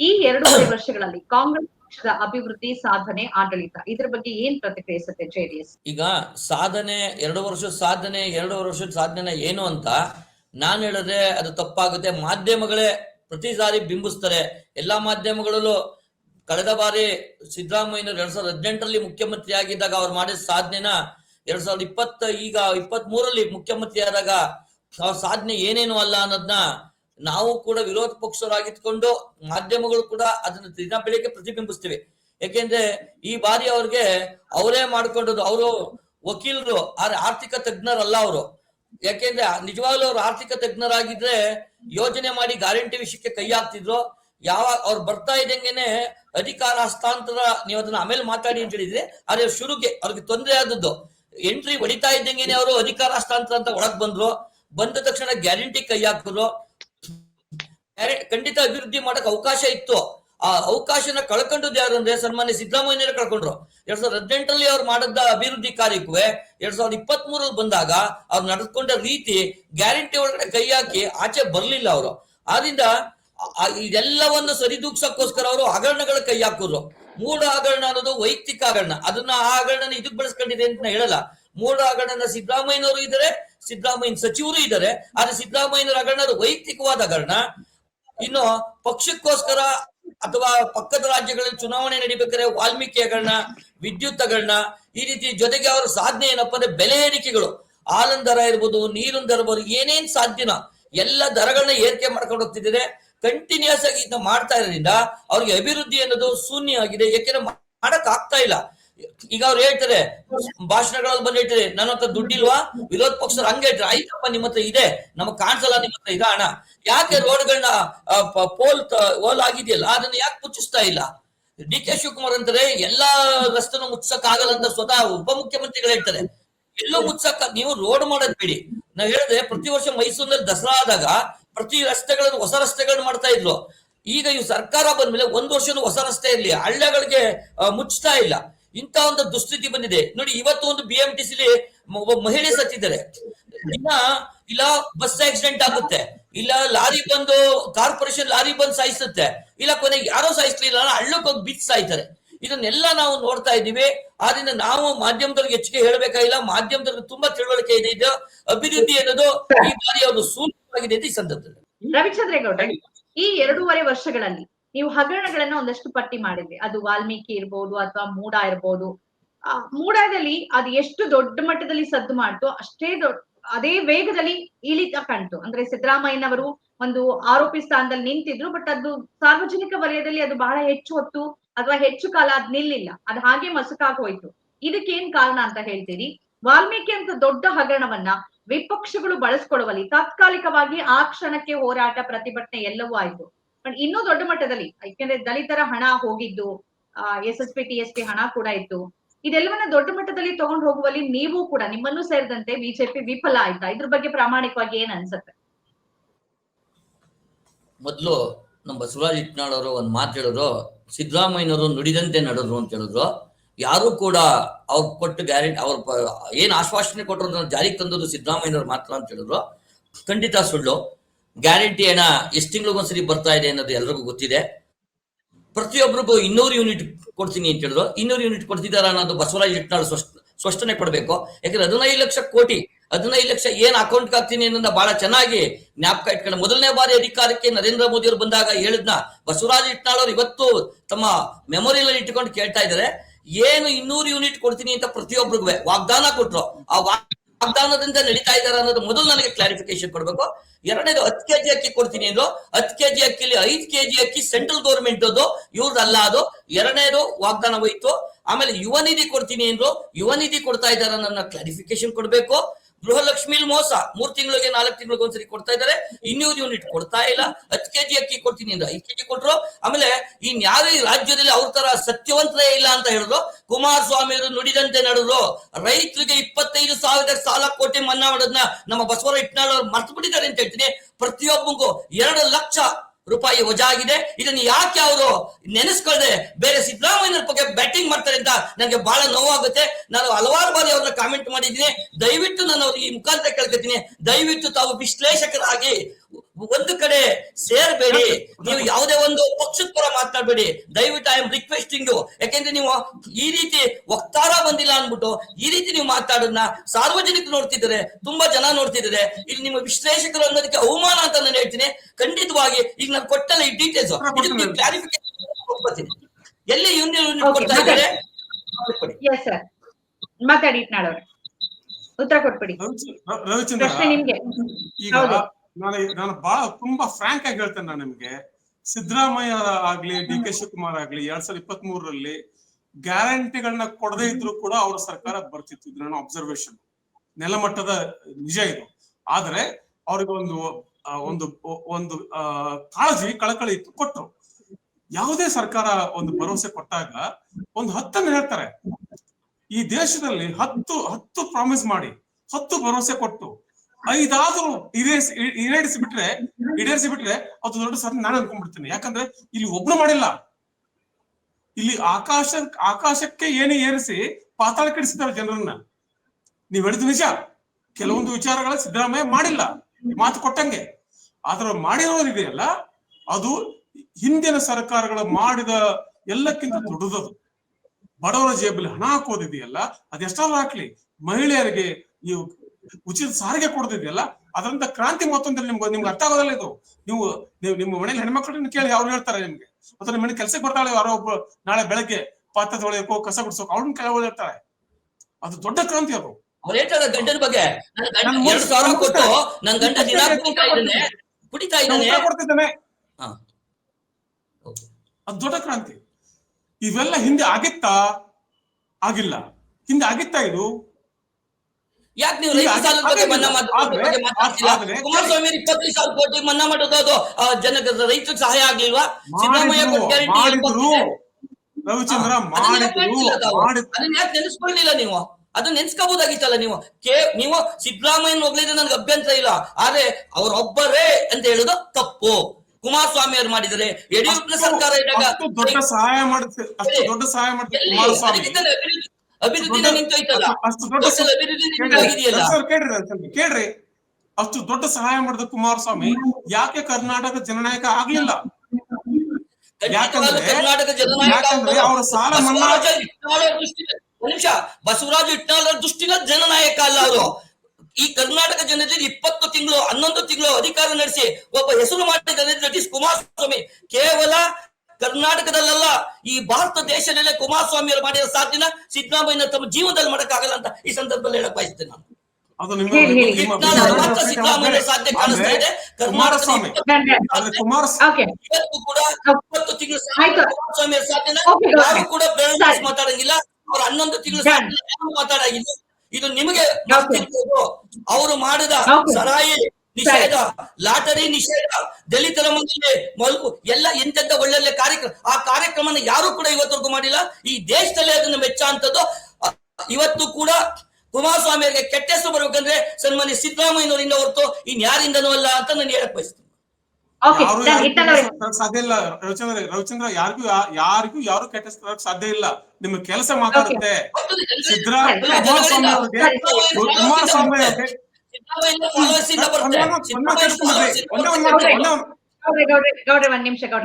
ಈ ಎರಡೂವರೆ ವರ್ಷಗಳಲ್ಲಿ ಕಾಂಗ್ರೆಸ್ ಪಕ್ಷದ ಅಭಿವೃದ್ಧಿ ಸಾಧನೆ ಆಡಳಿತ. ಇದ್ರ ಬಗ್ಗೆ ಏನ್ ಪ್ರತಿಕ್ರಿಯಿಸುತ್ತೆ ಜೆಡಿಎಸ್ ಈಗ ಸಾಧನೆ, ಎರಡು ವರ್ಷದ ಸಾಧನೆ, ಎರಡು ವರ್ಷದ ಸಾಧನೆ ಏನು ಅಂತ ನಾನು ಹೇಳಿದ್ರೆ ಅದು ತಪ್ಪಾಗುತ್ತೆ. ಮಾಧ್ಯಮಗಳೇ ಪ್ರತಿ ಸಾರಿ ಬಿಂಬಿಸ್ತಾರೆ. ಎಲ್ಲಾ ಮಾಧ್ಯಮಗಳಲ್ಲೂ ಕಳೆದ ಬಾರಿ ಸಿದ್ದರಾಮಯ್ಯನವರು ಎರಡ್ ಸಾವಿರದ ಹದಿನೆಂಟರಲ್ಲಿ ಮುಖ್ಯಮಂತ್ರಿ ಆಗಿದ್ದಾಗ ಅವ್ರು ಮಾಡಿದ ಸಾಧನೆನ ಎರಡ್ ಸಾವಿರದ ಇಪ್ಪತ್ತ, ಈಗ ಇಪ್ಪತ್ತ್ ಮೂರಲ್ಲಿ ಮುಖ್ಯಮಂತ್ರಿ ಆದಾಗ ಸಾಧನೆ ಏನೇನು ಅಲ್ಲ ಅನ್ನೋದನ್ನ ನಾವು ಕೂಡ ವಿರೋಧ ಪಕ್ಷರಾಗಿದ್ಕೊಂಡು ಮಾಧ್ಯಮಗಳು ಕೂಡ ಅದನ್ನ ದಿನ ಬೆಳಿಗ್ಗೆ ಪ್ರತಿಬಿಂಬಿಸ್ತೀವಿ. ಯಾಕೆಂದ್ರೆ ಈ ಬಾರಿ ಅವ್ರಿಗೆ ಅವರೇ ಮಾಡ್ಕೊಂಡದ್ದು ಅವರು ವಕೀಲರು ಆದ್ರೆ ಆರ್ಥಿಕ ತಜ್ಞರಲ್ಲ ಅವರು. ಯಾಕೆಂದ್ರೆ ನಿಜವಾಗ್ಲೂ ಅವ್ರು ಆರ್ಥಿಕ ತಜ್ಞರಾಗಿದ್ರೆ ಯೋಜನೆ ಮಾಡಿ ಗ್ಯಾರಂಟಿ ವಿಷಯಕ್ಕೆ ಕೈ ಹಾಕ್ತಿದ್ರು. ಯಾವ ಅವ್ರು ಬರ್ತಾ ಇದ್ದಂಗೆನೆ ಅಧಿಕಾರ ಹಸ್ತಾಂತರ ನೀವು ಅದನ್ನ ಆಮೇಲೆ ಮಾತಾಡಿ ಅಂತ ಹೇಳಿದ್ರೆ ಆದ್ರೆ ಶುರುಗೆ ಅವ್ರಿಗೆ ತೊಂದರೆ ಆದದ್ದು. ಎಂಟ್ರಿ ಹೊಡಿತಾ ಇದ್ದಂಗೆನೆ ಅವರು ಅಧಿಕಾರ ಹಸ್ತಾಂತರ ಅಂತ ಒಳಗ್ ಬಂದ್ರು. ಬಂದ ತಕ್ಷಣ ಗ್ಯಾರಂಟಿ ಕೈ ಹಾಕಿದ್ರು. ಖಂಡಿತ ಅಭಿವೃದ್ಧಿ ಮಾಡಕ್ ಅವಕಾಶ ಇತ್ತು. ಆ ಅವಕಾಶನ ಕಳ್ಕೊಂಡದ್ದು ಯಾರು ಅಂದ್ರೆ ಸನ್ಮಾನ್ಯ ಸಿದ್ದರಾಮಯ್ಯನೇ ಕಳ್ಕೊಂಡ್ರು. ಎರಡ್ ಸಾವಿರದ ಹದಿನೆಂಟರಲ್ಲಿ ಅವ್ರು ಮಾಡಿದ ಅಭಿವೃದ್ಧಿ ಕಾರ್ಯಕ್ಕೂ, ಎರಡ್ ಸಾವಿರದ ಇಪ್ಪತ್ತ್ ಮೂರಲ್ಲಿ ಬಂದಾಗ ಅವ್ರು ನಡೆದುಕೊಂಡ ರೀತಿ ಗ್ಯಾರಂಟಿ ಒಳಗಡೆ ಕೈ ಹಾಕಿ ಆಚೆ ಬರ್ಲಿಲ್ಲ ಅವರು. ಆದ್ರಿಂದ ಇದೆಲ್ಲವನ್ನು ಸರಿದೂಗ್ಸಕ್ಕೋಸ್ಕರ ಅವರು ಹಗರಣಗಳ ಕೈ ಹಾಕಿದ್ರು. ಮೂಢ ಹಗರಣ ಅನ್ನೋದು ವೈಯಕ್ತಿಕ ಹಗರಣ. ಅದನ್ನ ಆ ಹಗರಣನ ಇದಕ್ ಬಳಸ್ಕೊಂಡಿದೆ ಅಂತ ಹೇಳಲ್ಲ. ಮೂಢ ಹಗರಣ ಸಿದ್ದರಾಮಯ್ಯನವರು ಇದ್ದಾರೆ, ಸಿದ್ದರಾಮಯ್ಯನ ಸಚಿವರು ಇದ್ದಾರೆ. ಆದ್ರೆ ಸಿದ್ದರಾಮಯ್ಯನವರ ಹಗರಣ ವೈಯಕ್ತಿಕವಾದ ಹಗರಣ. ಇನ್ನು ಪಕ್ಷಕ್ಕೋಸ್ಕರ ಅಥವಾ ಪಕ್ಕದ ರಾಜ್ಯಗಳಲ್ಲಿ ಚುನಾವಣೆ ನಡಿಬೇಕಾದ್ರೆ ವಾಲ್ಮೀಕಿಗಳನ್ನ ವಿದ್ಯುತ್ಗಳನ್ನ ಈ ರೀತಿ ಜೊತೆಗೆ ಅವರ ಸಾಧನೆ ಏನಪ್ಪಾ ಅಂದ್ರೆ ಬೆಲೆ ಏರಿಕೆಗಳು. ಹಾಲಿನ ದರ ಇರ್ಬೋದು, ನೀರಿನ ದರ ಇರ್ಬೋದು, ಏನೇನ್ ಸಾಧ್ಯನ ಎಲ್ಲ ದರಗಳನ್ನ ಏರಿಕೆ ಮಾಡ್ಕೊಂಡು ಹೋಗ್ತಿದ್ದಾರೆ. ಕಂಟಿನ್ಯೂಸ್ ಆಗಿ ಇದನ್ನ ಮಾಡ್ತಾ ಇರೋದ್ರಿಂದ ಅವ್ರಿಗೆ ಅಭಿವೃದ್ಧಿ ಅನ್ನೋದು ಶೂನ್ಯ ಆಗಿದೆ. ಯಾಕೆಂದ್ರೆ ಮಾಡಕ್ ಆಗ್ತಾ ಇಲ್ಲ. ಈಗ ಅವ್ರು ಹೇಳ್ತಾರೆ, ಭಾಷಣಗಳಲ್ಲಿ ಬಂದು ಹೇಳ್ತಾರೆ, ನನ್ನ ಹತ್ರ ದುಡ್ಡಿಲ್ವಾ? ವಿರೋಧ ಪಕ್ಷರು ಹಂಗೆ ಹೇಳ್ತಾರೆ ಆಯ್ತಪ್ಪ ನಿಮ್ಮ ಹತ್ರ ಇದೆ, ನಮಗ್ ಕಾಣಿಸಲ್ಲ, ನಿಮ್ಮ ಹತ್ರ ಇದೆ ಹಣ. ಯಾಕೆ ರೋಡ್ಗಳನ್ನ ಪೋಲ್ ಹೋಲ್ ಆಗಿದೆಯಲ್ಲ, ಅದನ್ನ ಯಾಕೆ ಮುಚ್ಚಿಸ್ತಾ ಇಲ್ಲ? ಡಿ ಕೆ ಶಿವಕುಮಾರ್ ಅಂತಾರೆ, ಎಲ್ಲಾ ರಸ್ತೆನೂ ಮುಚ್ಚಕ್ ಆಗಲ್ಲ ಅಂತ ಸ್ವತಃ ಉಪಮುಖ್ಯಮಂತ್ರಿಗಳು ಹೇಳ್ತಾರೆ. ಎಲ್ಲೂ ಮುಚ್ಚಕ್ಕ ನೀವು ರೋಡ್ ಮಾಡೋದ್ ಬಿಡಿ. ನಾವ್ ಹೇಳಿದ್ರೆ ಪ್ರತಿ ವರ್ಷ ಮೈಸೂರಿನಲ್ಲಿ ದಸರಾ ಆದಾಗ, ಪ್ರತಿ ರಸ್ತೆಗಳನ್ನು ಹೊಸ ರಸ್ತೆಗಳನ್ನ ಮಾಡ್ತಾ ಇದ್ರು. ಈಗ ಈ ಸರ್ಕಾರ ಬಂದ್ಮೇಲೆ ಒಂದ್ ವರ್ಷನೂ ಹೊಸ ರಸ್ತೆ ಇರ್ಲಿ, ಹಳ್ಳಿಗಳಿಗೆ ಮುಚ್ಚತಾ ಇಲ್ಲ. ಇಂತ ಒಂದು ದುಸ್ಥಿತಿ ಬಂದಿದೆ. ನೋಡಿ, ಇವತ್ತು ಒಂದು ಬಿ ಎಂ ಟಿ ಒಬ್ಬ ಮಹಿಳೆ ಸತ್ತಿದ್ದಾರೆ. ದಿನ ಇಲ್ಲ ಬಸ್ ಆಕ್ಸಿಡೆಂಟ್ ಆಗುತ್ತೆ. ಇಲ್ಲ ಲಾರಿ ಬಂದು ಕಾರ್ಪೊರೇಷನ್ ಲಾರಿ ಬಂದು ಸಾಯಿಸುತ್ತೆ. ಇಲ್ಲ ಕೊನೆಗೆ ಯಾರೋ ಸಾಯಿಸ್ಲಿಲ್ಲ ಹಳ್ಳಕ್ಕೆ ಹೋಗಿ ಬಿದ್ದು ಸಾಯ್ತಾರೆ. ಇದನ್ನೆಲ್ಲ ನಾವು ನೋಡ್ತಾ ಇದ್ದೀವಿ. ಆದ್ರಿಂದ ನಾವು ಮಾಧ್ಯಮದವ್ರಿಗೆ ಹೆಚ್ಚಿಗೆ ಹೇಳಬೇಕಾಗಿಲ್ಲ. ಮಾಧ್ಯಮದವ್ರಿಗೆ ತುಂಬಾ ತಿಳುವಳಿಕೆ ಇದೆ. ಇದು ಅಭಿವೃದ್ಧಿ ಅನ್ನೋದು ಈ ಬಾರಿ ಒಂದು ಸೂಕ್ತವಾಗಿದೆ ಈ ಸಂದರ್ಭದಲ್ಲಿ. ರವಿಚಂದ್ರೇಗೌಡ, ಈ ಎರಡೂವರೆ ವರ್ಷಗಳಲ್ಲಿ ನೀವು ಹಗರಣಗಳನ್ನ ಒಂದಷ್ಟು ಪಟ್ಟಿ ಮಾಡಿದ್ರಿ ಅದು ವಾಲ್ಮೀಕಿ ಇರ್ಬೋದು ಅಥವಾ ಮೂಡ ಇರ್ಬೋದು. ಆ ಮೂಡಾದಲ್ಲಿ ಅದು ಎಷ್ಟು ದೊಡ್ಡ ಮಟ್ಟದಲ್ಲಿ ಸದ್ದು ಮಾಡ್ತು ಅಷ್ಟೇ ದೊಡ್ಡ ಅದೇ ವೇಗದಲ್ಲಿ ಇಳಿತ ಕಾಣ್ತು. ಅಂದ್ರೆ ಸಿದ್ದರಾಮಯ್ಯನವರು ಒಂದು ಆರೋಪಿ ಸ್ಥಾನದಲ್ಲಿ ನಿಂತಿದ್ರು ಬಟ್ ಅದು ಸಾರ್ವಜನಿಕ ವಲಯದಲ್ಲಿ ಅದು ಬಹಳ ಹೆಚ್ಚು ಹೊತ್ತು ಅಥವಾ ಹೆಚ್ಚು ಕಾಲ ಅದ್ ನಿಲ್ಲಿಲ್ಲ. ಅದ್ ಹಾಗೆ ಮಸುಕಾಗಿ ಹೋಯ್ತು. ಇದಕ್ಕೇನ್ ಕಾರಣ ಅಂತ ಹೇಳ್ತೀರಿ? ವಾಲ್ಮೀಕಿ ಅಂತ ದೊಡ್ಡ ಹಗರಣವನ್ನ ವಿಪಕ್ಷಗಳು ಬಳಸ್ಕೊಳ್ಳುವಲ್ಲಿ ತಾತ್ಕಾಲಿಕವಾಗಿ ಆ ಕ್ಷಣಕ್ಕೆ ಹೋರಾಟ ಪ್ರತಿಭಟನೆ ಎಲ್ಲವೂ ಆಯ್ತು. ಬಟ್ ಇನ್ನೂ ದೊಡ್ಡ ಮಟ್ಟದಲ್ಲಿ, ಯಾಕೆಂದ್ರೆ ದಲಿತರ ಹಣ ಹೋಗಿದ್ದು S S P T S P ಹಣ ಕೂಡ ಇತ್ತು. ಇದೆಲ್ಲವನ್ನ ದೊಡ್ಡ ಮಟ್ಟದಲ್ಲಿ ತಗೊಂಡು ಹೋಗುವಲ್ಲಿ ನೀವು ಕೂಡ, ನಿಮ್ಮನ್ನು ಸೇರಿದಂತೆ ಬಿಜೆಪಿ ವಿಫಲ ಆಯ್ತಾ? ಇದ್ರ ಬಗ್ಗೆ ಪ್ರಾಮಾಣಿಕವಾಗಿ ಏನ್ ಅನ್ಸುತ್ತೆ? ಮೊದಲು ನಮ್ಮ ಬಸವರಾಜ್ ಇಟ್ನಾಳ್ ಅವರು ಒಂದು ಮಾತು ಹೇಳಿದ್ರು, ಸಿದ್ದರಾಮಯ್ಯನವರು ನುಡಿದಂತೆ ನಡೆದ್ರು ಅಂತ ಹೇಳಿದ್ರು. ಯಾರು ಕೂಡ ಅವ್ರು ಕೊಟ್ಟು ಗ್ಯಾರಂಟಿ ಅವ್ರ ಏನು ಆಶ್ವಾಸನೆ ಕೊಟ್ಟರು ಜಾರಿಗೆ ತಂದದ್ದು ಸಿದ್ದರಾಮಯ್ಯನವ್ರು ಮಾತ್ರ ಅಂತ ಹೇಳಿದ್ರು. ಖಂಡಿತ ಸುಳ್ಳು. ಗ್ಯಾರಂಟಿ ಏನ ಎಷ್ಟು ತಿಂಗಳಿಗೊಂದ್ಸರಿ ಬರ್ತಾ ಇದೆ ಅನ್ನೋದು ಎಲ್ರಿಗೂ ಗೊತ್ತಿದೆ. ಪ್ರತಿಯೊಬ್ಬರಿಗೂ ಇನ್ನೂರು ಯೂನಿಟ್ ಕೊಡ್ತೀನಿ ಅಂತ ಹೇಳಿದ್ರು. ಇನ್ನೂರು ಯೂನಿಟ್ ಕೊಡ್ತಿದಾರ ಅನ್ನೋದು ಬಸವರಾಜ ಸ್ಪಷ್ಟ ಸ್ಪಷ್ಟನೆ ಕೊಡಬೇಕು. ಯಾಕಂದ್ರೆ ಹದಿನೈದು ಲಕ್ಷ ಕೋಟಿ, ಹದಿನೈದು ಲಕ್ಷ ಏನ್ ಅಕೌಂಟ್ ಹಾಕ್ತೀನಿ ಅನ್ನೋದನ್ನ ಬಹಳ ಚೆನ್ನಾಗಿ ಜ್ಞಾಪಕ ಇಟ್ಕೊಂಡು ಮೊದಲನೇ ಬಾರಿ ಅಧಿಕಾರಕ್ಕೆ ನರೇಂದ್ರ ಮೋದಿ ಅವರು ಬಂದಾಗ ಹೇಳಿದ್ನ ಬಸವರಾಜ ಇಟ್ನಾಳ್ ಅವರು ಇವತ್ತು ತಮ್ಮ ಮೆಮೊರಿಯಲ್ಲಿ ಇಟ್ಕೊಂಡು ಕೇಳ್ತಾ ಇದ್ದಾರೆ. ಏನು ಇನ್ನೂರು ಯೂನಿಟ್ ಕೊಡ್ತೀನಿ ಅಂತ ಪ್ರತಿಯೊಬ್ಬರಿಗೂ ವಾಗ್ದಾನ ಕೊಟ್ರು. ಆ ವಾಗ್ದಾನದಿಂದ ನಡೀತಾ ಇದ್ದಾರೆ ಅನ್ನೋದು ಮೊದಲು ನನಗೆ ಕ್ಲಾರಿಫಿಕೇಶನ್ ಕೊಡ್ಬೇಕು. ಎರಡನೇದು ಹತ್ತು ಕೆಜಿ ಅಕ್ಕಿ ಕೊಡ್ತೀನಿ ಅಂದ್ರು ಹತ್ತು ಕೆಜಿ ಅಕ್ಕಿಲಿ ಐದು ಕೆಜಿ ಅಕ್ಕಿ ಸೆಂಟ್ರಲ್ ಗೌರ್ಮೆಂಟ್ ಅದು ಇವ್ರದಲ್ಲ ಅದು. ಎರಡನೇದು ವಾಗ್ದಾನ ಹೋಯ್ತು. ಆಮೇಲೆ ಯುವ ನಿಧಿ ಕೊಡ್ತೀನಿ ಅಂದ್ರು ಯುವ ನಿಧಿ ಕೊಡ್ತಾ ಇದ್ದಾರೆ ನನ್ನ ಕ್ಲಾರಿಫಿಕೇಶನ್ ಕೊಡ್ಬೇಕು. ಗೃಹಲಕ್ಷ್ಮಿಲ್ ಮೋಸ. ಮೂರ್ ತಿಂಗಳಿಗೆ, ನಾಲ್ಕು ತಿಂಗಳಿಗೆ ಒಂದ್ಸರಿ ಕೊಡ್ತಾ ಇದ್ದಾರೆ. ಇನ್ನೂರು ಯೂನಿಟ್ ಕೊಡ್ತಾ ಇಲ್ಲ. ಹತ್ತು ಕೆಜಿ ಅಕ್ಕಿ ಕೊಡ್ತೀನಿ ಅಂದ್ರೆ ಐದು ಕೆಜಿ ಕೊಟ್ರು. ಆಮೇಲೆ ಇನ್ ಈ ರಾಜ್ಯದಲ್ಲಿ ಅವ್ರ ತರ ಸತ್ಯವಂತರೇ ಇಲ್ಲ ಅಂತ ಹೇಳಿದ್ರು. ಕುಮಾರಸ್ವಾಮಿ ಅವರು ನುಡಿದಂತೆ ನಡೆದ್ರು. ರೈತರಿಗೆ ಇಪ್ಪತ್ತೈದು ಸಾವಿರ ಸಾಲ ಕೋಟಿ ಮನ್ನಾ ಮಾಡೋದನ್ನ ನಮ್ಮ ಬಸವರ ಇಟ್ನಾಳ್ ಅವ್ರು ಮರ್ತು ಬಿಟ್ಟಿದ್ದಾರೆ ಅಂತ ಹೇಳ್ತೀನಿ. ಪ್ರತಿಯೊಬ್ಬಂಗೂ ಎರಡು ಲಕ್ಷ ರೂಪಾಯಿ ವಜಾ ಆಗಿದೆ ಇದನ್ನು ಯಾಕೆ ಅವರು ನೆನೆಸ್ಕೊಳ್ಳದೆ ಬೇರೆ ಸಿದ್ದರಾಮಯ್ಯನ ಬಗ್ಗೆ ಬ್ಯಾಟಿಂಗ್ ಮಾಡ್ತಾರೆ ಅಂತ ನನಗೆ ಬಹಳ ನೋವಾಗುತ್ತೆ. ನಾನು ಹಲವಾರು ಬಾರಿ ಅವ್ರನ್ನ ಕಾಮೆಂಟ್ ಮಾಡಿದ್ದೀನಿ. ದಯವಿಟ್ಟು ನಾನು ಅವ್ರಿಗೆ ಈ ಮುಖಾಂತರ ಕೇಳ್ಕೊತೀನಿ. ದಯವಿಟ್ಟು ತಾವು ವಿಶ್ಲೇಷಕರಾಗಿ ಒಂದು ಕಡೆ ಸೇರ್ಬೇಡಿ. ನೀವು ಯಾವುದೇ ಒಂದು ಪಕ್ಷದ ಪರ ಮಾತಾಡ್ಬೇಡಿ. ದಯವಿಟ್ಟು ಐ ಆಮ್ ರಿಕ್ವೆಸ್ಟಿಂಗ್ ಯಾಕೆಂದ್ರೆ ನೀವು ಈ ರೀತಿ ವಕ್ತಾರ ಬಂದಿಲ್ಲ ಅಂದ್ಬಿಟ್ಟು ಈ ರೀತಿ ನೀವು ಮಾತಾಡೋದನ್ನ ಸಾರ್ವಜನಿಕ ನೋಡ್ತಿದ್ದಾರೆ ತುಂಬಾ ಜನ ನೋಡ್ತಿದ್ದಾರೆ. ಇಲ್ಲಿ ನಿಮ್ಮ ವಿಶ್ಲೇಷಕರು ಅನ್ನೋದಕ್ಕೆ ಅವಮಾನ ಅಂತ ನಾನು ಹೇಳ್ತೀನಿ. ಖಂಡಿತವಾಗಿ ಈಗ ನಾನು ಕೊಟ್ಟಲ್ಲ ಈ ಡೀಟೇಲ್ಸ್ ಇದಕ್ಕೆ ಕ್ಲಾರಿಫಿಕೇಶನ್ ಎಲ್ಲಿ ಯೂನಿಯನ್ ಯೂನಿಯನ್ ಕೊಡ್ತಾ ಇದ್ದಾರೆ? ಎಸ್ ಸರ್ ಮಾತಾಡಿ ಉತ್ತರ ಕೊಟ್ಬಿಡಿ. ಪ್ರಶ್ನೆ ನಿಮ್ಗೆ. ನಾನು ನಾನು ಬಹಳ ತುಂಬಾ ಫ್ರಾಂಕ್ ಆಗಿ ಹೇಳ್ತೇನೆ ನಾನು ನಿಮ್ಗೆ. ಸಿದ್ದರಾಮಯ್ಯ ಆಗ್ಲಿ, ಡಿ ಕೆ ಶಿವಕುಮಾರ್ ಆಗ್ಲಿ, ಎರಡ್ ಸಾವಿರದ ಇಪ್ಪತ್ತ್ ಮೂರರಲ್ಲಿ ಗ್ಯಾರಂಟಿಗಳನ್ನ ಕೊಡದೇ ಇದ್ರು ಕೂಡ ಅವ್ರ ಸರ್ಕಾರ ಬರ್ತಿತ್ತು. ಇದು ನನ್ನ ಅಬ್ಸರ್ವೇಷನ್ ನೆಲಮಟ್ಟದ ನಿಜ ಇದು. ಆದ್ರೆ ಅವ್ರಿಗೆ ಒಂದು ಒಂದು ಒಂದು ಕಾಳಜಿ, ಕಳಕಳಿ ಇತ್ತು, ಕೊಟ್ರು. ಯಾವುದೇ ಸರ್ಕಾರ ಒಂದು ಭರವಸೆ ಕೊಟ್ಟಾಗ ಒಂದು ಹತ್ತನ್ನು ಹೇಳ್ತಾರೆ. ಈ ದೇಶದಲ್ಲಿ ಹತ್ತು ಹತ್ತು ಪ್ರಾಮಿಸ್ ಮಾಡಿ, ಹತ್ತು ಭರವಸೆ ಕೊಟ್ಟು ಐದಾದ್ರೂ ಈಡೇರಿಸಿ ಈಡೇರಿಸಿ ಬಿಟ್ರೆ ಈಡೇರಿಸಿ ಬಿಟ್ರೆ ಅದು ದೊಡ್ಡ ಸಾಧನೆ ನಾನು ಅನ್ಕೊಂಡ್ಬಿಡ್ತೇನೆ. ಯಾಕಂದ್ರೆ ಇಲ್ಲಿ ಒಬ್ರು ಮಾಡಿಲ್ಲ. ಇಲ್ಲಿ ಆಕಾಶ, ಆಕಾಶಕ್ಕೆ ಏನೇ ಏರಿಸಿ ಪಾತಾಳ ಕೆಡಿಸಿದ್ದಾರೆ ಜನರನ್ನ. ನೀವ್ ಹೇಳಿದ ನಿಜ. ಕೆಲವೊಂದು ವಿಚಾರಗಳ ಸಿದ್ದರಾಮಯ್ಯ ಮಾಡಿಲ್ಲ. ಮಾತು ಕೊಟ್ಟಂಗೆ. ಆದ್ರೆ ಮಾಡಿರೋರಿದೆಯಲ್ಲ ಅದು ಹಿಂದಿನ ಸರ್ಕಾರಗಳ ಮಾಡಿದ ಎಲ್ಲಕ್ಕಿಂತ ದೊಡ್ಡದದು. ಬಡವರ ಜೇಬಲ್ಲಿ ಹಣ ಹಾಕೋದಿದೆಯಲ್ಲ ಅದೆಷ್ಟಾದ್ರೂ ಹಾಕ್ಲಿ? ಮಹಿಳೆಯರಿಗೆ ಈ ಉಚಿತ ಸಾರಿಗೆ ಕೊಡ್ತಿದ್ಯಲ್ಲ ಅದರಿಂದ ಕ್ರಾಂತಿ ಮತ್ತೊಂದ್ರೆ ನಿಮ್ಗೆ ನಿಮ್ಗೆ ಅರ್ಥ ಆಗೋದಲ್ಲ ಇದು. ನೀವು ನೀವು ನಿಮ್ಮ ಮನೇಲಿ ಹೆಣ್ಮಕ್ಳನ್ನ ಕೇಳಿ ಅವ್ರು ಹೇಳ್ತಾರೆ ನಿಮ್ಗೆ. ಮತ್ತೆ ನಿಮ್ಮ ಮನೆ ಕೆಲ್ಸಕ್ಕೆ ಬರ್ತಾಳೆ ಯಾರೋ ಒಬ್ಬ ನಾಳೆ ಬೆಳಗ್ಗೆ ಪಾತ್ರ ತೊಳೆಯೋಕೋ ಕಸ ಗುಡ್ಸೋಕೋ ಅವ್ರನ್ನ ಕೆಲವು ಹೇಳ್ತಾರೆ. ಅದು ದೊಡ್ಡ ಕ್ರಾಂತಿ ಅದು. ಅವ್ರು ಹೇಳ್ತಾರೆ ಗಂಡನ ಬಗ್ಗೆ. ನನ್ನ ಗಂಡ ನಾನು ಎರಡು ಸಾವಿರ ಕೊಟ್ಟು ನನ್ನ ಗಂಡ ದಿನ ಮುಗಿಸ್ತಾ ಕುಡಿತಾ ಇದ್ದಾನೆ. ಕುಡಿತಾ ಇದ್ದಾನೆ. ಹಾ. ಅದು ದೊಡ್ಡ ಕ್ರಾಂತಿ. ಇವೆಲ್ಲ ಹಿಂದೆ ಆಗಿತ್ತಾ? ಆಗಿಲ್ಲ. ಹಿಂದೆ ಆಗಿತ್ತಾ ಇದು? ಯಾಕೆ ನೀವು ರೈತ ಸಾಲದ ಬಗ್ಗೆ ಮನ್ನಾ ಬಗ್ಗೆ ಮಾತಾಡ್ತಿಲ್ಲ? ಕುಮಾರಸ್ವಾಮಿ ಅವರು ಇಪ್ಪತ್ತೈದು ಸಾವಿರ ಕೋಟಿ ಮನ್ನಾ ಮಾಡೋದು ಅದು ಜನಕ್ಕೆ ರೈತರಿಗೆ ಸಹಾಯ ಆಗ್ಲಿಲ್ವಾ? ಸಿದ್ದರಾಮಯ್ಯ ರವಿಚಂದ್ರ ಅದನ್ನ ಯಾಕೆ ನೆನೆಸ್ಕೊಳ್ಳಿಲ್ಲ ನೀವು? ಅದನ್ನ ನೆನ್ಸ್ಕೋಬಹುದಾಗಿತ್ತಲ್ಲ ನೀವು? ಕೇ ನೀವು ಸಿದ್ದರಾಮಯ್ಯನ ಹೋಗ್ಲಿದ್ರೆ ನನ್ಗೆ ಅಭ್ಯಂತರ ಇಲ್ಲ. ಆದ್ರೆ ಅವರೊಬ್ಬರೇ ಅಂತ ಹೇಳುದು ತಪ್ಪು. ಕುಮಾರಸ್ವಾಮಿ ಅವರು ಮಾಡಿದರೆ ಯಡಿಯೂರಪ್ಪನ ಸರ್ಕಾರ ಇದ್ದಾಗ ದೊಡ್ಡ ಸಹಾಯ ಮಾಡುತ್ತೆ ದೊಡ್ಡ ಸಹಾಯ ಮಾಡುತ್ತೆ? ಕುಮಾರಸ್ವಾಮಿ. ಅಭಿವೃದ್ಧಿ ನಿಂತೋಯ್ತಲ್ಲ ಅಷ್ಟು- ದೊಡ್ಡ ಅಭಿವೃದ್ಧಿ ಕೇಳ್ರಿ, ಅಷ್ಟು ಸಹಾಯ ಮಾಡಿದ ಕುಮಾರಸ್ವಾಮಿ ಯಾಕೆ ಕರ್ನಾಟಕ ಜನನಾಯಕ ಆಗ್ಲಿಲ್ಲ? ಯಾಕಂದ್ರೆ-. ಅವ್ರ ಸಾಲ ಮನ್ನಾ- ಬಸವರಾಜ ಇಟ್ನಾಳ್ ದೃಷ್ಟಿನ ದೃಷ್ಟಿಲಿ ನಿಮಿಷ. ಬಸವರಾಜ ಇಟ್ನಾಳ್ ಅವ್ರ ಜನನಾಯಕ ಅಲ್ಲ ಅವರು ಈ ಕರ್ನಾಟಕ ಜನದಲ್ಲಿ ಇಪ್ಪತ್ತು ತಿಂಗಳು ಹನ್ನೊಂದು ತಿಂಗಳು ಅಧಿಕಾರ ನಡೆಸಿ ಒಬ್ಬ ಹೆಸರು ಮಾಡಿದ ನಟಿ ಕುಮಾರಸ್ವಾಮಿ ಕೇವಲ ಕರ್ನಾಟಕದಲ್ಲ ಈ ಭಾರತ ದೇಶದಲ್ಲೇ ಕುಮಾರಸ್ವಾಮಿ ಅವರು ಮಾಡಿರೋ ಸಾಧನೆ ಸಿದ್ದರಾಮಯ್ಯ ತಮ್ಮ ಜೀವನದಲ್ಲಿ ಮಾಡಕ್ಕಾಗಲ್ಲ ಅಂತ ಈ ಸಂದರ್ಭದಲ್ಲಿ ಹೇಳಕ್ ಬಯಸ್ತೇನೆ ನಾನು. ಮಾತ್ರ ಸಿದ್ದರಾಮಯ್ಯ ಸಾಧ್ಯ ಕಾಣಿಸ್ತಾ ಇದೆ. ಕುಮಾರಸ್ವಾಮಿ. ಕರ್ನಾಟಕದ ಕುಮಾರಸ್ ಓಕೆ. ಇವತ್ತು ಕೂಡ ಇಪ್ಪತ್ತು ತಿಂಗಳು. ಕುಮಾರಸ್ವಾಮಿ ಸಾಧನೆ ಕೂಡ ಬೆರಳು ಮಾತಾಡಂಗಿಲ್ಲ. ಅವ್ರ ಹನ್ನೊಂದು ತಿಂಗಳು. ಸಾಧನೆ ಮಾತಾಡಂಗಿಲ್ಲ. ಇದು ನಿಮಗೆ. ಅವರು ಮಾಡಿದ ಸರಾಯಿ ನಿಷೇಧ. ಲಾಟರಿ ನಿಷೇಧ. ದಲಿತರ ಮುಂದೆ ಮಲ್ಕು ಎಲ್ಲ ಎಂತೆಂತ ಒಳ್ಳೊಳ್ಳೆ ಕಾರ್ಯಕ್ರಮ ಆ ಕಾರ್ಯಕ್ರಮನ ಯಾರು ಕೂಡ ಇವತ್ತವರೆಗೂ ಮಾಡಿಲ್ಲ. ಈ ದೇಶದಲ್ಲೇ ಅದನ್ನ ಮೆಚ್ಚ ಅಂತದ್ದು ಇವತ್ತು ಕೂಡ ಕುಮಾರಸ್ವಾಮಿ ಅವರಿಗೆ ಕೆಟ್ಟ ಹೆಸರು ಬರ್ಬೇಕಂದ್ರೆ ಸನ್ಮಾನ್ಯ ಸಿದ್ದರಾಮಯ್ಯನವರಿಂದ ಹೊರತು ಇನ್ ಯಾರಿಂದನೂ ಅಲ್ಲ ಅಂತ ನಾನು ಹೇಳಕ್ ಬಯಸ್ತೀನಿ. ಸಾಧ್ಯ ಇಲ್ಲ. ರವಿಚಂದ್ರ ರವಿಚಂದ್ರ ಯಾರಿಗೂ ಯಾರಿಗೂ ಯಾರು ಕೆಟ್ಟ ಸಾಧ್ಯ ಇಲ್ಲ. ನಿಮ್ಮ ಕೆಲಸ ಮಾತಾಡುತ್ತೆ. ಸಿದ್ದರಾಮಯ್ಯ ಕುಮಾರಸ್ವಾಮಿ ಅವ್ರಿಗೆ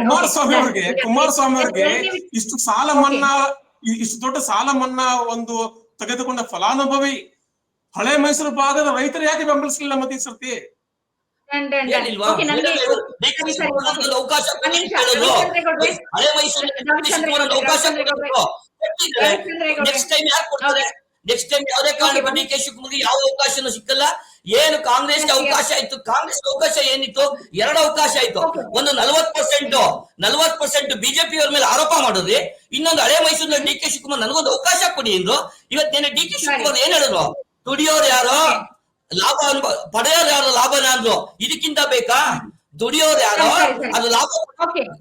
ಕುಮಾರಸ್ವಾಮಿ ಕುಮಾರಸ್ವಾಮಿ. ಅವ್ರಿಗೆ. ಇಷ್ಟು ಸಾಲ ಮನ್ನಾ ಇಷ್ಟು ದೊಡ್ಡ ಸಾಲ ಮನ್ನಾ ಒಂದು ತೆಗೆದುಕೊಂಡ ಫಲಾನುಭವಿ ಹಳೆ ಮೈಸೂರು ಭಾಗದ ರೈತರು ಯಾಕೆ ಬೆಂಬಲಿಸಲಿಲ್ಲ ಮತ್ತೆ ಈ ಸರ್ತಿ ಅವಕಾಶ ಗೌಡ್ರೆ. ನೆಕ್ಸ್ಟ್ ಟೈಮ್ ಯಾರು ಯಾವುದೇ ಯಾವ ಅವಕಾಶನೂ ಸಿಕ್ಕಲ್ಲ ಏನು ಕಾಂಗ್ರೆಸ್ಗೆ ಅವಕಾಶ ಆಯ್ತು? ಕಾಂಗ್ರೆಸ್ ಅವಕಾಶ ಏನಿತ್ತು? ಎರಡು ಅವಕಾಶ ಆಯ್ತು. ಒಂದು ನಲವತ್ ಪರ್ಸೆಂಟ್ ನಲವತ್ ಪರ್ಸೆಂಟ್ ಬಿಜೆಪಿ ಅವ್ರ ಮೇಲೆ ಆರೋಪ ಮಾಡಿದ್ರಿ. ಇನ್ನೊಂದು ಹಳೆ ಮೈಸೂರಿನ ಡಿ ಕೆ ಶಿವಕುಮಾರ್ ನನಗೊಂದು ಅವಕಾಶ ಕೊಡಿ ಎಂದು ಇವತ್ತೇನೆ ಡಿ ಕೆ ಶಿವಕುಮಾರ್ ಏನ್ ಹೇಳಿದ್ರು? ದುಡಿಯೋರು ಯಾರು? ಲಾಭ ಪಡೆಯೋರು ಯಾರು? ಲಾಭನ ಅಂದ್ರು. ಇದಕ್ಕಿಂತ ಬೇಕಾ? ದುಡಿಯೋರು ಯಾರು? ಅದು ಲಾಭ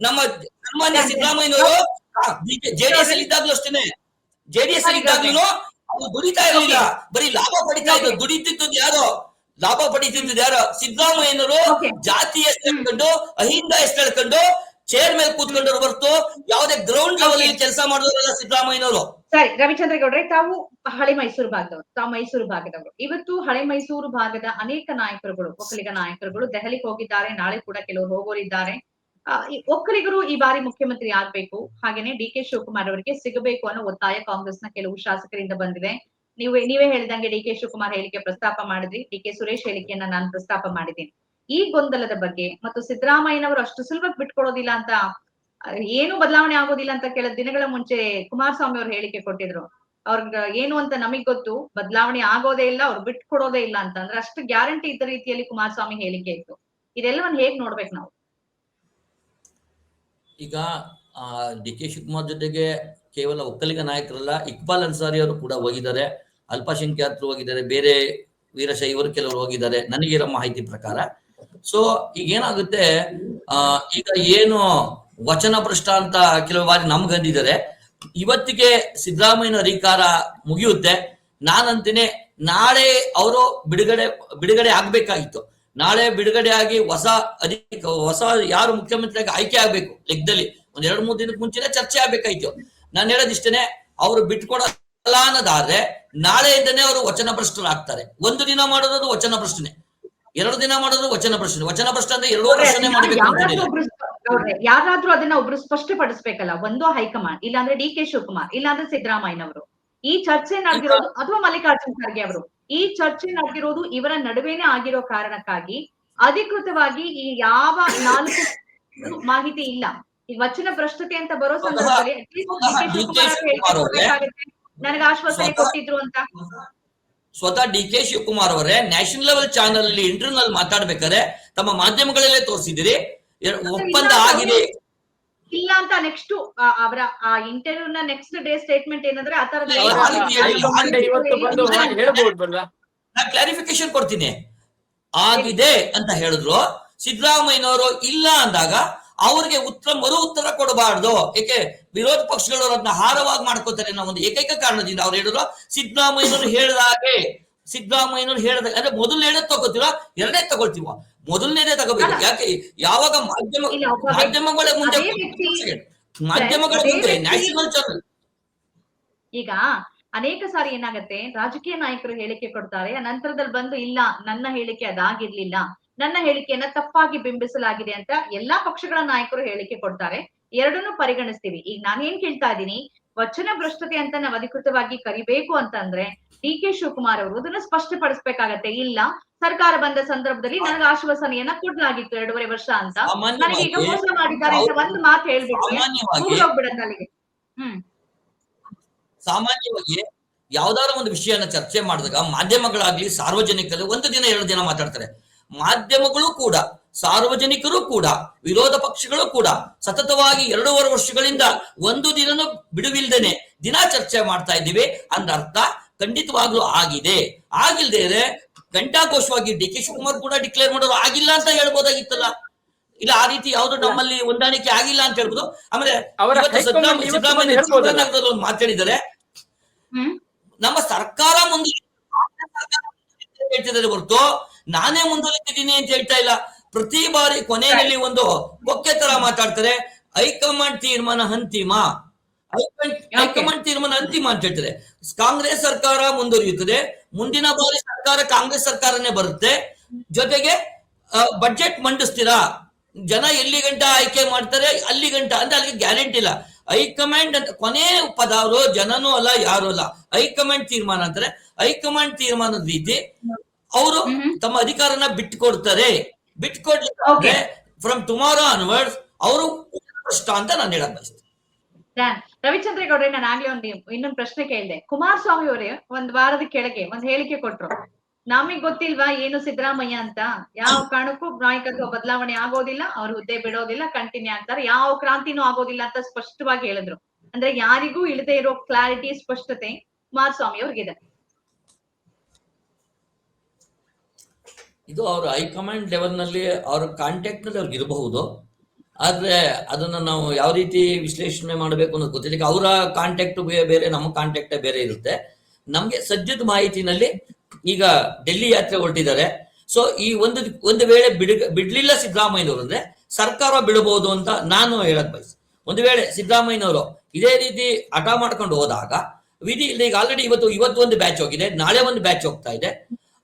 ನಮ್ಮ ಸನ್ಮಾನ್ಯ ಸಿದ್ದರಾಮಯ್ಯನವರು ಜೆಡಿಎಸ್ ಅಲ್ಲಿ ಇದ್ದಾಗ್ಲೂ ಅಷ್ಟೇನೆ. ಜೆಡಿಎಸ್ ಅಲ್ಲಿ ಇದ್ದಾಗ್ಲೂ ಅವ್ರು ದುಡಿತಾ ಇರಲಿಲ್ಲ. ಬರೀ ಲಾಭ ಪಡಿತಾ ಇದ್ರು. ದುಡಿತಿದ್ದು ಯಾರು? ಲಾಭ ಪಡಿತಿದ್ದು ಯಾರು? ಸಿದ್ದರಾಮಯ್ಯನವರು. ಜಾತಿ ಎಷ್ಟು ಹೇಳ್ಕೊಂಡು ಅಹಿಂದ ಎಷ್ಟು ಹೇಳ್ಕೊಂಡು ಚೇರ್ ಮೇಲೆ ಕೂತ್ಕೊಂಡ್ರು ಹೊರತು ಯಾವುದೇ ಗ್ರೌಂಡ್ ಲೆವೆಲ್ ಕೆಲಸ ಮಾಡಿದವರಲ್ಲ ಸಿದ್ದರಾಮಯ್ಯನವರು ಸರಿ ರವಿಚಂದ್ರ ಗೌಡ್ರೆ ತಾವು ಹಳೆ ಮೈಸೂರು ಭಾಗದವರು ತಾವು ಮೈಸೂರು ಭಾಗದವರು. ಇವತ್ತು ಹಳೆ ಮೈಸೂರು ಭಾಗದ ಅನೇಕ ನಾಯಕರುಗಳು ಒಕ್ಕಲಿಗ ನಾಯಕರುಗಳು ದೆಹಲಿಗೆ ಹೋಗಿದ್ದಾರೆ ನಾಳೆ ಕೂಡ ಕೆಲವರು ಹೋಗೋರಿದ್ದಾರೆ. ಒಕ್ಕಲಿಗರು ಈ ಬಾರಿ ಮುಖ್ಯಮಂತ್ರಿ ಆಗ್ಬೇಕು ಹಾಗೇನೆ ಡಿ ಕೆ ಶಿವಕುಮಾರ್ ಅವರಿಗೆ ಸಿಗಬೇಕು ಅನ್ನೋ ಒತ್ತಾಯ ಕಾಂಗ್ರೆಸ್ನ ಕೆಲವು ಶಾಸಕರಿಂದ ಬಂದಿದೆ. ನೀವು, ನೀವೇ ಹೇಳಿದಂಗೆ ಡಿ ಕೆ ಶಿವಕುಮಾರ್ ಹೇಳಿಕೆ ಪ್ರಸ್ತಾಪ ಮಾಡಿದ್ರಿ, ಡಿ ಕೆ ಸುರೇಶ್ ಹೇಳಿಕೆಯನ್ನ ನಾನು ಪ್ರಸ್ತಾಪ ಮಾಡಿದ್ದೀನಿ. ಈ ಗೊಂದಲದ ಬಗ್ಗೆ ಮತ್ತು ಸಿದ್ದರಾಮಯ್ಯನವರು ಅಷ್ಟು ಸುಲಭಕ್ಕೆ ಬಿಟ್ಕೊಡೋದಿಲ್ಲ ಅಂತ, ಏನು ಬದಲಾವಣೆ ಆಗೋದಿಲ್ಲ ಅಂತ ಕೆಲ ದಿನಗಳ ಮುಂಚೆ ಕುಮಾರಸ್ವಾಮಿ ಅವರು ಹೇಳಿಕೆ ಕೊಟ್ಟಿದ್ರು. ಅವ್ರಿಗೆ ಏನು ಅಂತ ನಮಗ್ ಗೊತ್ತು, ಬದಲಾವಣೆ ಆಗೋದೇ ಇಲ್ಲ, ಅವ್ರು ಬಿಟ್ಕೊಡೋದೇ ಇಲ್ಲ ಅಂತ ಅಂದ್ರೆ ಅಷ್ಟು ಗ್ಯಾರಂಟಿ ಇದ್ದ ರೀತಿಯಲ್ಲಿ ಕುಮಾರಸ್ವಾಮಿ ಹೇಳಿಕೆ ಇತ್ತು. ಇದೆಲ್ಲವನ್ನ ಹೇಗ್ ನೋಡ್ಬೇಕು ನಾವು? ಈಗ ಡಿ ಕೆ ಶಿವಕುಮಾರ್ ಜೊತೆಗೆ ಕೇವಲ ಒಕ್ಕಲಿಗ ನಾಯಕರಲ್ಲ, ಇಕ್ಬಾಲ್ ಅನ್ಸಾರಿ ಅವರು ಕೂಡ ಹೋಗಿದ್ದಾರೆ. ಅಲ್ಪಸಂಖ್ಯಾತರು ಹೋಗಿದ್ದಾರೆ, ಬೇರೆ ವೀರಶೈವರು ಕೆಲವರು ಹೋಗಿದ್ದಾರೆ. ನನಗಿರೋ ಮಾಹಿತಿ ಪ್ರಕಾರ. ಸೊ ಈಗ ಏನಾಗುತ್ತೆ ಆ, ಈಗ ಏನು ವಚನ ಭ್ರಷ್ಟ ಅಂತ ಕೆಲವು ಬಾರಿ ನಮ್ಗಂದಿದ್ದಾರೆ ಇವತ್ತಿಗೆ ಸಿದ್ದರಾಮಯ್ಯನ ಅಧಿಕಾರ ಮುಗಿಯುತ್ತೆ. ನಾನಂತೀನಿ ನಾಳೆ ಅವರು ಬಿಡುಗಡೆ ಬಿಡುಗಡೆ ಆಗ್ಬೇಕಾಗಿತ್ತು. ನಾಳೆ ಬಿಡುಗಡೆ ಆಗಿ ಹೊಸ ಅಧಿಕ, ಹೊಸ ಯಾರು ಮುಖ್ಯಮಂತ್ರಿಯಾಗಿ ಆಯ್ಕೆ ಆಗ್ಬೇಕು, ಲೆಕ್ಕದಲ್ಲಿ. ಒಂದ್ ಎರಡು ಮೂರು ದಿನಕ್ಕೆ ಮುಂಚೆನೆ ಚರ್ಚೆ ಆಗ್ಬೇಕಾಯ್ತು. ನಾನು ಹೇಳೋದಿಷ್ಟೇನೆ ಅವರು ಬಿಟ್ಕೊಡಲ್ಲ ಅನ್ನೋದಾದ್ರೆ ನಾಳೆಯಿಂದನೇ ಅವರು ವಚನ ಭ್ರಷ್ಟರಾಗ್ತಾರೆ. ಒಂದು ದಿನ ಮಾಡೋದು ವಚನ ಪ್ರಶ್ನೆ ಎರಡು ದಿನ ಮಾಡೋದು ವಚನ ಪ್ರಶ್ನೆ ವಚನ ಪ್ರಶ್ನೆ ಅಂದ್ರೆ ಎರಡು ಪ್ರಶ್ನೆ ಮಾಡಬೇಕು ಯಾರಾದ್ರೂ ಅದನ್ನ ಒಬ್ರು ಸ್ಪಷ್ಟಪಡಿಸ್ಬೇಕಲ್ಲ ಒಂದು ಹೈಕಮಾಂಡ್ ಇಲ್ಲಾಂದ್ರೆ ಡಿ ಕೆ ಶಿವಕುಮಾರ್ ಇಲ್ಲಾಂದ್ರೆ ಸಿದ್ದರಾಮಯ್ಯನವರು. ಈ ಚರ್ಚೆ ನಡೆದಿರೋದು ಅಥವಾ ಮಲ್ಲಿಕಾರ್ಜುನ್ ಖರ್ಗೆ ಅವರು ಈ ಚರ್ಚೆ ನಡೆದಿರೋದು ಇವರ ನಡುವೆನೆ ಆಗಿರೋ ಕಾರಣಕ್ಕಾಗಿ ಅಧಿಕೃತವಾಗಿ ಈ ಯಾವ ನಾಲ್ಕು ಮಾಹಿತಿ ಇಲ್ಲ. ವಚನ ಪ್ರಸ್ತುತಿ ಅಂತ ಬರೋ ಸಂದರ್ಭದಲ್ಲಿ. ನನಗೆ ಆಶ್ವಾಸನೆ ಕೊಟ್ಟಿದ್ರು ಅಂತ. ಸ್ವತಃ ಡಿ ಕೆ ಶಿವಕುಮಾರ್ ಅವರೇ ನ್ಯಾಷನಲ್ ಲೆವೆಲ್ ಚಾನಲ್ ಅಲ್ಲಿ ಇಂಟರ್ನಲ್ನಲ್ಲಿ ಮಾತಾಡ್ಬೇಕಾದ್ರೆ ತಮ್ಮ ಮಾಧ್ಯಮಗಳಲ್ಲೇ ತೋರಿಸಿದಿರಿ ಒಪ್ಪಂದ ಆಗಿದೆ. ಇಲ್ಲ. ಅಂತ ನೆಕ್ಸ್ಟ್ ಅವರ ಆ ಇಂಟರ್ವ್ಯೂ ನ ನೆಕ್ಸ್ಟ್ ಡೇ ಸ್ಟೇಟ್ಮೆಂಟ್ ಏನಂದ್ರೆ ಆ ತರದ ಕ್ಲಾರಿಫಿಕೇಶನ್ ಕೊಡ್ತೀನಿ. ಆಗಿದೆ ಅಂತ ಹೇಳಿದ್ರು. ಸಿದ್ದರಾಮಯ್ಯನವರು ಇಲ್ಲ ಅಂದಾಗ ಅವ್ರಿಗೆ ಉತ್ತರ ಮರು ಉತ್ತರ ಕೊಡಬಾರ್ದು. ಏಕೆ? ವಿರೋಧ ಪಕ್ಷಗಳು ಅದನ್ನ ಹಾರವಾಗಿ ಮಾಡ್ಕೋತಾರೆ ಅನ್ನೋ ಒಂದು ಏಕೈಕ ಕಾರಣದಿಂದ ಅವ್ರು ಹೇಳಿದ್ರು. ಸಿದ್ದರಾಮಯ್ಯನವರು ಹೇಳಿದ ಹಾಗೆ ಸಿದ್ದರಾಮಯ್ಯನವರು ಹೇಳಿದ ಅಂದ್ರೆ ಮೊದಲು ಹೇಳೋದ್ ತಗೋತೀವ ಎರಡನೇ ತಗೊಳ್ತೀವ? ಮೊದಲನೇದೇ ತಗೋಬೇಕು. ಯಾಕೆ? ಯಾವಾಗ ಮಾಧ್ಯಮ ಮಾಧ್ಯಮಗಳ ಮುಂದೆ ಮಾಧ್ಯಮಗಳ ಮುಂದೆ ನ್ಯಾಷನಲ್ ಚಾನಲ್ ಈಗ ಅನೇಕ ಸಾರಿ ಏನಾಗತ್ತೆ? ರಾಜಕೀಯ ನಾಯಕರು ಹೇಳಿಕೆ ಕೊಡ್ತಾರೆ ನಂತರದಲ್ಲಿ ಬಂದು ಇಲ್ಲ ನನ್ನ ಹೇಳಿಕೆ ಅದಾಗಿರ್ಲಿಲ್ಲ. ನನ್ನ ಹೇಳಿಕೆಯನ್ನ ತಪ್ಪಾಗಿ ಬಿಂಬಿಸಲಾಗಿದೆ ಅಂತ ಎಲ್ಲಾ ಪಕ್ಷಗಳ ನಾಯಕರು ಹೇಳಿಕೆ ಕೊಡ್ತಾರೆ. ಎರಡನ್ನೂ ಪರಿಗಣಿಸ್ತೀವಿ. ಈಗ ನಾನೇನ್ ಕೇಳ್ತಾ ಇದ್ದೀನಿ? ವಚನ ಭ್ರಷ್ಟತೆ ಅಂತ ನಾವು ಅಧಿಕೃತವಾಗಿ ಕರಿಬೇಕು ಅಂತಂದ್ರೆ ಡಿ ಕೆ ಶಿವಕುಮಾರ್ ಅವರು ಅದನ್ನ ಸ್ಪಷ್ಟಪಡಿಸ್ಬೇಕಾಗತ್ತೆ. ಇಲ್ಲ ಸರ್ಕಾರ ಬಂದ ಸಂದರ್ಭದಲ್ಲಿ ನನಗೆ ಆಶ್ವಾಸನೆಯನ್ನ ಕೊಡ್ಲಾಗಿತ್ತು ಎರಡೂವರೆ ವರ್ಷ ಅಂತ. ನನಗೆ ಈಗ ಮೋಸ ಮಾಡಿದ್ದಾರೆ ಅಂತ ಒಂದು ಮಾತು ಹೇಳ್ಬಿಟ್ಟು ಅಲ್ಲಿಗೆ ಹ್ಮ್. ಸಾಮಾನ್ಯವಾಗಿ ಯಾವ್ದಾದ್ರು ಒಂದು ವಿಷಯನ ಚರ್ಚೆ ಮಾಡಿದಾಗ ಮಾಧ್ಯಮಗಳಾಗ್ಲಿ ಸಾರ್ವಜನಿಕರು ಒಂದು ದಿನ ಎರಡು ದಿನ ಮಾತಾಡ್ತಾರೆ. ಮಾಧ್ಯಮಗಳು ಕೂಡ ಸಾರ್ವಜನಿಕರು ಕೂಡ ವಿರೋಧ ಪಕ್ಷಗಳು ಕೂಡ ಸತತವಾಗಿ ಎರಡೂವರೆ ವರ್ಷಗಳಿಂದ ಒಂದು ದಿನನೂ ಬಿಡುವಿಲ್ದೇನೆ ದಿನ ಚರ್ಚೆ ಮಾಡ್ತಾ ಇದ್ದೀವಿ ಅಂದ ಅರ್ಥ ಖಂಡಿತವಾಗ್ಲೂ ಆಗಿದೆ. ಆಗಿಲ್ದೇ ಘಂಟಾಘೋಷವಾಗಿ ಡಿ ಕೆ ಶಿವಕುಮಾರ್ ಕೂಡ ಡಿಕ್ಲೇರ್ ಮಾಡೋರು ಆಗಿಲ್ಲ ಅಂತ ಹೇಳ್ಬೋದಾಗಿತ್ತಲ್ಲ? ಇಲ್ಲ ಆ ರೀತಿ ಯಾವ್ದು ನಮ್ಮಲ್ಲಿ ಹೊಂದಾಣಿಕೆ ಆಗಿಲ್ಲ ಅಂತ ಹೇಳ್ಬೋದು. ಆಮೇಲೆ ಸಿದ್ದರಾಮಯ್ಯ ಮಾತಾಡಿದ್ದಾರೆ ನಮ್ಮ ಸರ್ಕಾರ ಮುಂದೆ ಹೇಳ್ತಿದ್ದಾರೆ ಹೊರತು ನಾನೇ ಮುಂದುವರಿತಿದ್ದೀನಿ ಅಂತ ಹೇಳ್ತಾ ಇಲ್ಲ. ಪ್ರತಿ ಬಾರಿ ಕೊನೆಯಲ್ಲಿ ಒಂದು ಬೊಕ್ಕೆ ತರ ಮಾತಾಡ್ತಾರೆ. ಹೈಕಮಾಂಡ್ ತೀರ್ಮಾನ ಅಂತಿಮ. ಹೈಕಮಾಂಡ್ ಹೈಕಮಾಂಡ್ ತೀರ್ಮಾನ ಅಂತಿಮ ಅಂತ ಹೇಳ್ತಾರೆ. ಕಾಂಗ್ರೆಸ್ ಸರ್ಕಾರ ಮುಂದುವರಿಯುತ್ತದೆ. ಮುಂದಿನ ಬಾರಿ ಸರ್ಕಾರ ಕಾಂಗ್ರೆಸ್ ಸರ್ಕಾರನೇ ಬರುತ್ತೆ. ಜೊತೆಗೆ ಬಜೆಟ್ ಮಂಡಿಸ್ತೀರಾ? ಜನ ಎಲ್ಲಿ ಗಂಟ ಆಯ್ಕೆ ಮಾಡ್ತಾರೆ ಅಲ್ಲಿ ಗಂಟ ಅಂದ್ರೆ ಅಲ್ಲಿ ಗ್ಯಾರಂಟಿ ಇಲ್ಲ. ಹೈಕಮಾಂಡ್ ಅಂತ ಕೊನೆ ಪದ ಅವರು ಜನನೂ ಅಲ್ಲ ಯಾರು ಅಲ್ಲ. ಹೈಕಮಾಂಡ್ ತೀರ್ಮಾನ ಅಂತಾರೆ. ಹೈಕಮಾಂಡ್ ತೀರ್ಮಾನದ ರೀತಿ ಅವರು ತಮ್ಮ ಅಧಿಕಾರನ ಬಿಟ್ಕೊಡ್ತಾರೆ ಬಿಟ್ಕೊಡ್ಲಿಕ್ಕೆ. ಫ್ರಮ್ ಟುಮಾರೋ ಅನ್ವರ್ಡ್ಸ್ ಅವರು ಕಷ್ಟ ಅಂತ ನಾನು ಹೇಳಕ್ ಬಯಸ್ತೀನಿ. ರವಿಚಂದ್ರ ರವಿಚಂದ್ರೇಗೌಡ್ರೆ ನಾನು ಆಗ್ಲೇ ಒಂದು ಇನ್ನೊಂದು ಪ್ರಶ್ನೆ ಕೇಳಿದೆ. ಕುಮಾರಸ್ವಾಮಿ ಅವರೇ ಒಂದ್ ವಾರದ ಕೆಳಗೆ ಒಂದ್ ಹೇಳಿಕೆ ಕೊಟ್ರು. ನಮಗ್ ಗೊತ್ತಿಲ್ವಾ ಏನು ಸಿದ್ದರಾಮಯ್ಯ ಅಂತ? ಯಾವ ಕಾರಣಕ್ಕೂ ನಾಯಕತ್ವ ಬದಲಾವಣೆ ಆಗೋದಿಲ್ಲ ಅವ್ರ ಹುದ್ದೆ ಬಿಡೋದಿಲ್ಲ ಕಂಟಿನ್ಯೂ ಆಗ್ತಾರೆ. ಯಾವ ಕ್ರಾಂತಿನೂ ಆಗೋದಿಲ್ಲ ಅಂತ ಸ್ಪಷ್ಟವಾಗಿ ಹೇಳಿದ್ರು. ಅಂದ್ರೆ ಯಾರಿಗೂ ಇಳದೆ ಇರೋ ಕ್ಲಾರಿಟಿ ಸ್ಪಷ್ಟತೆ ಕುಮಾರಸ್ವಾಮಿ ಅವ್ರಿಗಿದೆ. ಇದು ಅವ್ರ ಹೈಕಮಾಂಡ್ ಲೆವೆಲ್ನಲ್ಲಿ ಅವ್ರ ಕಾಂಟ್ಯಾಕ್ಟ್ನಲ್ಲಿ ಅವ್ರಿಗೆ ಇರಬಹುದು. ಆದ್ರೆ ಅದನ್ನ ನಾವು ಯಾವ ರೀತಿ ವಿಶ್ಲೇಷಣೆ ಮಾಡಬೇಕು ಅನ್ನೋದು ಗೊತ್ತಿಲ್ಲ. ಅವರ ಕಾಂಟ್ಯಾಕ್ಟ್ ಬೇರೆ, ನಮ್ಮ ಕಾಂಟ್ಯಾಕ್ಟ್ ಬೇರೆ ಇರುತ್ತೆ. ನಮ್ಗೆ ಸದ್ಯದ ಮಾಹಿತಿನಲ್ಲಿ ಈಗ ಡೆಲ್ಲಿ ಯಾತ್ರೆ ಹೊರಟಿದ್ದಾರೆ. ಸೊ ಈ ಒಂದು ಒಂದು ವೇಳೆ ಬಿಡ, ಬಿಡ್ಲಿಲ್ಲ ಸಿದ್ದರಾಮಯ್ಯನವರು ಅಂದ್ರೆ ಸರ್ಕಾರ ಬಿಡಬಹುದು ಅಂತ ನಾನು ಹೇಳಕ್ ಬಯಸ್. ಒಂದು ವೇಳೆ ಸಿದ್ದರಾಮಯ್ಯನವರು ಇದೇ ರೀತಿ ಹಠ ಮಾಡ್ಕೊಂಡು ಹೋದಾಗ, ವಿಧಿ ಇಲ್ಲ ಈಗ ಆಲ್ರೆಡಿ ಇವತ್ತು ಇವತ್ತು ಒಂದು ಬ್ಯಾಚ್ ಹೋಗಿದೆ, ನಾಳೆ ಒಂದು ಬ್ಯಾಚ್ ಹೋಗ್ತಾ ಇದೆ.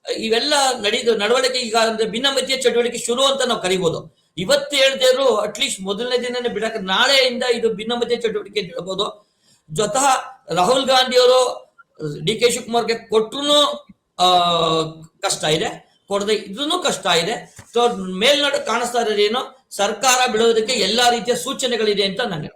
ಇವೆಲ್ಲ ನಡೆದು ನಡವಳಿಕೆ ಈಗ ಅಂದ್ರೆ ಭಿನ್ನಮತೀಯ ಚಟುವಟಿಕೆ ಶುರು ಅಂತ ನಾವು ಕರಿಬಹುದು ಇವತ್ತು ಹೇಳ್ದೇರು ಅಟ್ಲೀಸ್ಟ್ ಮೊದಲನೇ ದಿನನೇ ಬಿಡಕ್ಕೆ ನಾಳೆಯಿಂದ ಇದು ಭಿನ್ನಮತೀಯ ಚಟುವಟಿಕೆ ಹೇಳ್ಬೋದು. ಜೊತಃ ರಾಹುಲ್ ಗಾಂಧಿ ಅವರು ಡಿ ಕೆ ಶಿವಕುಮಾರ್ಗೆ ಕೊಟ್ಟರು ಕಷ್ಟ ಇದೆ. ಕೊಡದೆ ಇದನ್ನು ಕಷ್ಟ ಇದೆ. ಸೊ ಮೇಲ್ನಡೆ ಕಾಣಿಸ್ತಾ ಇರೋದೇನು? ಸರ್ಕಾರ ಬಿಡೋದಕ್ಕೆ ಎಲ್ಲಾ ರೀತಿಯ ಸೂಚನೆಗಳಿದೆ ಅಂತ ನಾನು